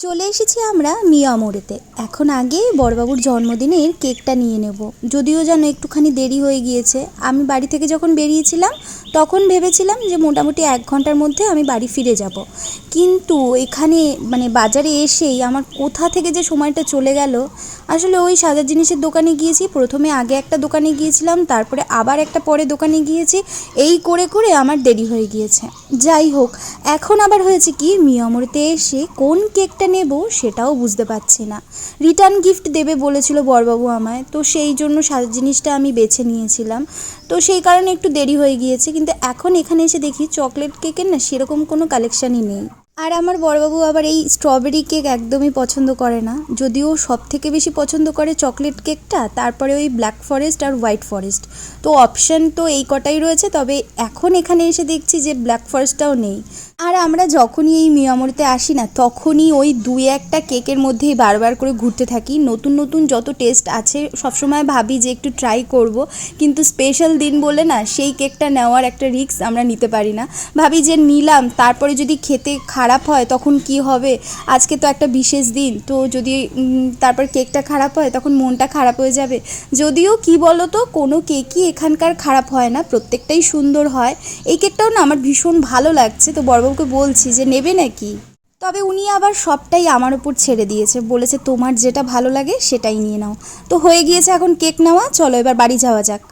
চলে এসেছি আমরা মিয়া মিয়ামোড়েতে। এখন আগে বড়বাবুর জন্মদিনের কেকটা নিয়ে নেব। যদিও যেন একটুখানি দেরি হয়ে গিয়েছে। আমি বাড়ি থেকে যখন বেরিয়েছিলাম, তখন ভেবেছিলাম যে মোটামুটি এক ঘণ্টার মধ্যে আমি বাড়ি ফিরে যাব। কিন্তু এখানে মানে বাজারে এসেই আমার কোথা থেকে যে সময়টা চলে গেল, আসলে ওই সাজার জিনিসের দোকানে গিয়েছি। প্রথমে আগে একটা দোকানে গিয়েছিলাম, তারপরে আবার একটা পরে দোকানে গিয়েছি। এই করে করে আমার দেরি হয়ে গিয়েছে। যাই হোক, এখন আবার হয়েছে কি মিয়ামরিতে এসে কোন কেকটা নেব সেটাও বুঝতে পারছি না। রিটার্ন গিফট দেবে বলেছিল বরবাবু আমায়, তো সেই জন্য সাজার জিনিসটা আমি বেছে নিয়েছিলাম। তো সেই কারণে একটু দেরি হয়ে গিয়েছে, কিন্তু এখন এখানে এসে দেখি চকলেট কেকের না সেরকম কোনো কালেকশানই নেই। আর আমার বড়বাবু আবার এই স্ট্রবেরি কেক একদমই পছন্দ করে না, যদিও সব থেকে বেশি পছন্দ করে চকলেট কেকটা, তারপরে ওই ব্ল্যাক ফরেস্ট আর হোয়াইট ফরেস্ট। তো অপশান তো এই কটাই রয়েছে, তবে এখন এখানে এসে দেখছি যে ব্ল্যাক ফরেস্টটাও নেই। আর আমরা যখনই এই মিয়ামরিতে আসি না, তখনই ওই দুই একটা কেকের মধ্যেই বারবার করে ঘুরতে থাকি। নতুন নতুন যত টেস্ট আছে, সবসময় ভাবি যে একটু ট্রাই করব, কিন্তু স্পেশাল দিন বলে না, সেই কেকটা নেওয়ার একটা রিস্ক আমরা নিতে পারি না। ভাবি যে নিলাম, তারপরে যদি খেতে খারাপ হয়, তখন কি হবে? আজকে তো একটা বিশেষ দিন, তো যদি তারপর কেকটা খারাপ হয়, তখন মনটা খারাপ হয়ে যাবে। যদিও কি বলো তো কোনো কেকই এখানকার খারাপ হয় না, প্রত্যেকটাই সুন্দর হয়। এই কেকটাও না আমার ভীষণ ভালো লাগছে, তো বড়বাবুকে বলছি যে নেবে নাকি? তবে উনি আবার সবটাই আমার উপর ছেড়ে দিয়েছে। বলেছে, তোমার যেটা ভালো লাগে সেটাই নিয়ে নাও। তো হয়ে গিয়েছে এখন কেক নেওয়া। চলো এবার বাড়ি যাওয়া যাক।